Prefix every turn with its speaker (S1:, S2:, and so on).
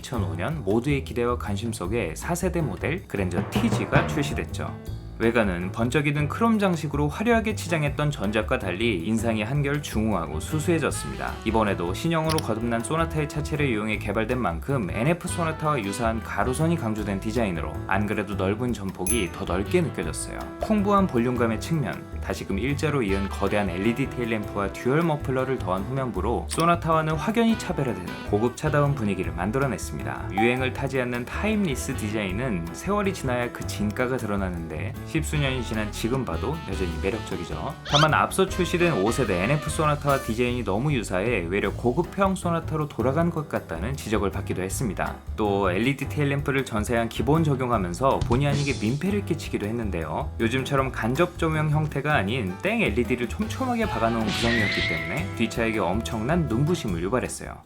S1: 2005년 모두의 기대와 관심 속에 4세대 모델 그랜저 TG가 출시됐죠. 외관은 번쩍이는 크롬 장식으로 화려하게 치장했던 전작과 달리 인상이 한결 중후하고 수수해졌습니다. 이번에도 신형으로 거듭난 소나타의 차체를 이용해 개발된 만큼 NF 소나타와 유사한 가로선이 강조된 디자인으로 안 그래도 넓은 전폭이 더 넓게 느껴졌어요. 풍부한 볼륨감의 측면, 다시금 일자로 이은 거대한 LED 테일 램프와 듀얼 머플러를 더한 후면부로 소나타와는 확연히 차별화되는 고급차다운 분위기를 만들어냈습니다. 유행을 타지 않는 타임리스 디자인은 세월이 지나야 그 진가가 드러나는데 십수년이 지난 지금 봐도 여전히 매력적이죠. 다만 앞서 출시된 5세대 NF 소나타와 디자인이 너무 유사해 외려 고급형 소나타로 돌아간 것 같다는 지적을 받기도 했습니다. 또 LED 테일램프를 전세한 기본 적용하면서 본의 아니게 민폐를 끼치기도 했는데요. 요즘처럼 간접 조명 형태가 아닌 땡 LED를 촘촘하게 박아놓은 구성이었기 때문에 뒷차에게 엄청난 눈부심을 유발했어요.